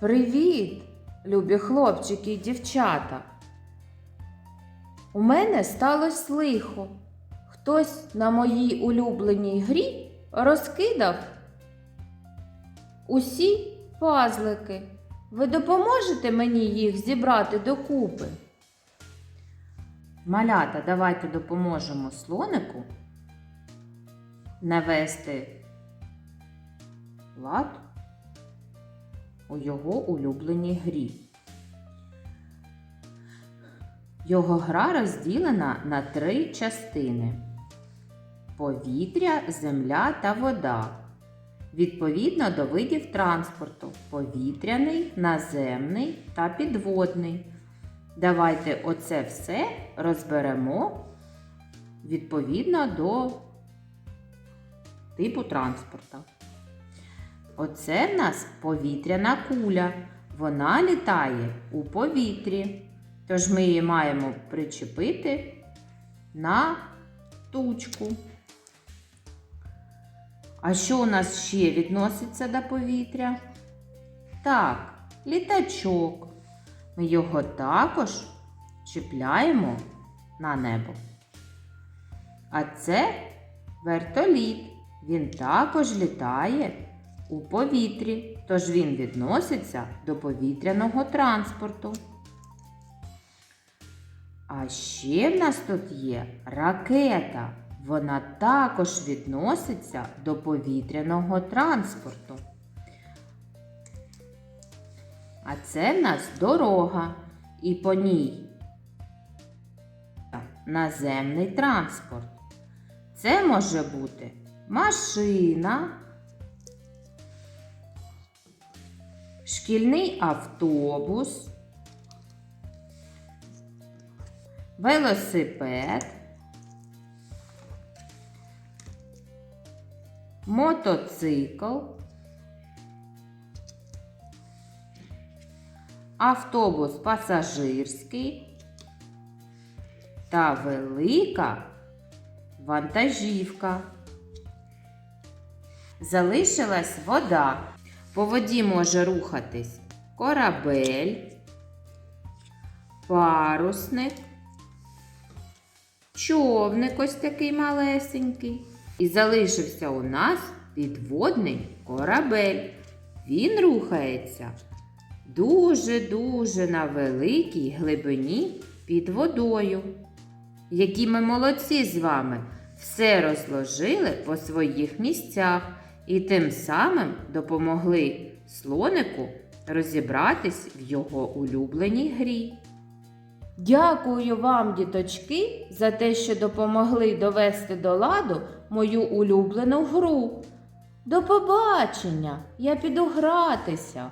Привіт, любі хлопчики і дівчата. У мене сталося лихо. Хтось на моїй улюбленій грі розкидав усі пазлики. Ви допоможете мені їх зібрати докупи? Малята, давайте допоможемо слонику навести лад у його улюбленій грі. Його гра розділена на три частини: повітря, земля та вода. Відповідно до видів транспорту повітряний, наземний та підводний. Давайте оце все розберемо відповідно до типу транспорту. Оце в нас повітряна куля. Вона літає у повітрі. Тож ми її маємо причепити на тучку. А що у нас ще відноситься до повітря? Так, літачок. Ми його також чіпляємо на небо. А це вертоліт. Він також літає у повітрі, тож він відноситься до повітряного транспорту. А ще в нас тут є ракета. Вона також відноситься до повітряного транспорту. А це в нас дорога, і по ній наземний транспорт. Це може бути машина, шкільний автобус, велосипед, мотоцикл, автобус пасажирський та велика вантажівка. Залишилась вода. По воді може рухатись корабель, парусник, човник ось такий малесенький. І залишився у нас підводний корабель. Він рухається дуже-дуже на великій глибині під водою. Які ми молодці з вами все розложили по своїх місцях і тим самим допомогли слонику розібратись в його улюбленій грі. Дякую вам, діточки, за те, що допомогли довести до ладу мою улюблену гру. До побачення! Я піду гратися.